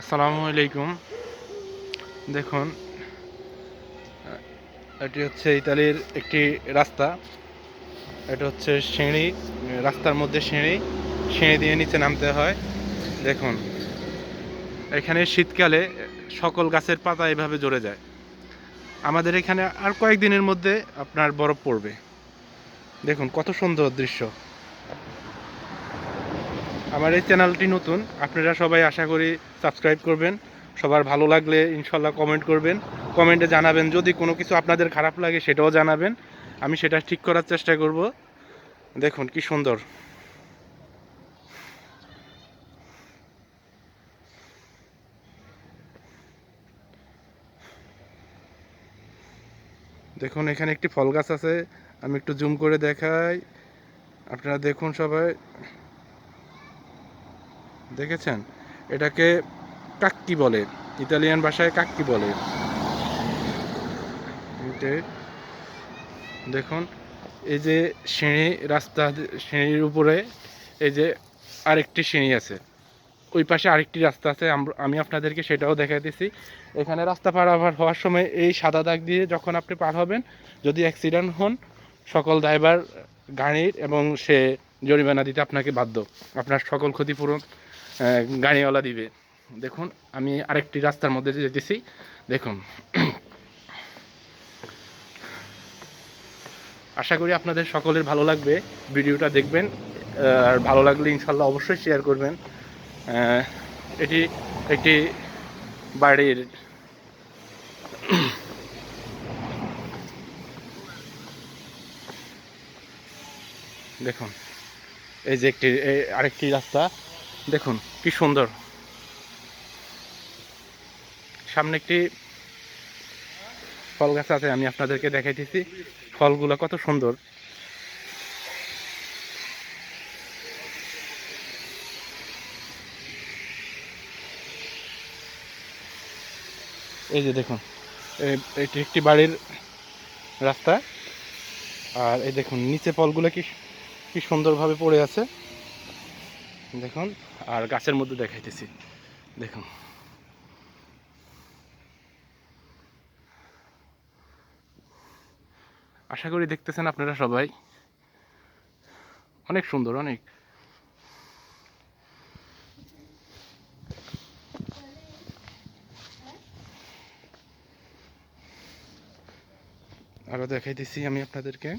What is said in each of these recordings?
আসসালামু আলাইকুম। দেখুন, এটি হচ্ছে ইতালির একটি রাস্তা। এটা হচ্ছে সিঁড়ি, রাস্তার মধ্যে সিঁড়ি। সিঁড়ি দিয়ে নিচে নামতে হয়। দেখুন, এখানে শীতকালে সকল গাছের পাতা এভাবে জড়ে যায়। আমাদের এখানে আর কয়েকদিনের মধ্যে আপনার বরফ পড়বে। দেখুন, কত সুন্দর দৃশ্য। আমার এই চ্যানেলটি নতুন, আপনারা সবাই আশা করি সাবস্ক্রাইব করবেন। সবার ভালো লাগলে ইনশাল্লাহ কমেন্ট করবেন। কমেন্টে জানাবেন, যদি কোনো কিছু আপনাদের খারাপ লাগে সেটাও জানাবেন। আমি সেটা ঠিক করার চেষ্টা করব। দেখুন কি সুন্দর। দেখুন, এখানে একটি ফল গাছ আছে। আমি একটু জুম করে দেখাই। আপনারা দেখুন সবাই। দেখেছেন? এটাকে কাক্কি বলে। ইতালিয়ান ভাষায় কাক্কি বলে। দেখুন, এই যে সিঁড়ি, রাস্তা, সিঁড়ির উপরে এই যে আরেকটি সিঁড়ি আছে। ওই পাশে আরেকটি রাস্তা আছে। আমি আপনাদেরকে সেটাও দেখাই দিছি। এখানে রাস্তা পারাপার হওয়ার সময় এই সাদা দাগ দিয়ে যখন আপনি পার হবেন, যদি অ্যাক্সিডেন্ট হন, সকল ড্রাইভার, গাড়ির এবং সে জরিমানা দিতে আপনাকে বাধ্য। আপনার সকল ক্ষতিপূরণ গাড়িওয়ালা দিবে। দেখুন, আমি আরেকটি রাস্তার মধ্যে যেতেছি। দেখুন। আশা করি আপনাদের সকলের ভালো লাগবে। ভিডিওটা দেখবেন আর ভালো লাগলে ইনশাল্লাহ অবশ্যই শেয়ার করবেন। এটি একটি বাড়ির দেখুন। এই যে একটি আরেকটি রাস্তা। দেখুন, কি সুন্দর। সামনে একটি ফল গাছ আছে, আমি আপনাদেরকে দেখাইতেছি। ফলগুলো কত সুন্দর। এই যে দেখুন এটি একটি বাড়ির রাস্তা। আর এই দেখুন, নিচে ফলগুলো কি কি সুন্দরভাবে পড়ে আছে। দেখুন, আর গাছের মধ্যে দেখাইতেছি। দেখুন। আশা করি দেখতেছেন আপনারা সবাই। অনেক সুন্দর, অনেক। আরও দেখাইতেছি আমি আপনাদেরকে।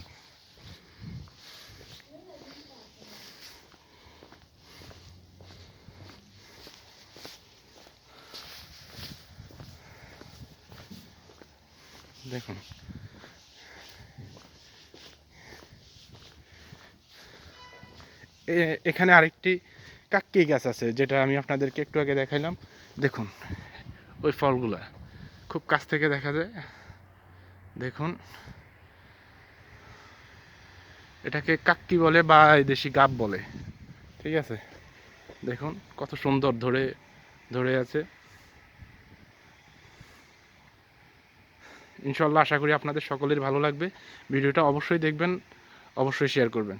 দেখুন। এখানে আরেকটি কাক্কি গাছ আছে, যেটা আমি আপনাদেরকে একটু আগে দেখাইলাম। দেখুন, ওই ফলগুলা খুব কাছ থেকে দেখা যায়। দেখুন, এটাকে কাক্কি বলে বা দেশি গাব বলে। ঠিক আছে? দেখুন, কত সুন্দর ধরে ধরে আছে। ইনশাল্লাহ আশা করি আপনাদের সকলের ভালো লাগবে। ভিডিওটা অবশ্যই দেখবেন অবশ্যই শেয়ার করবেন।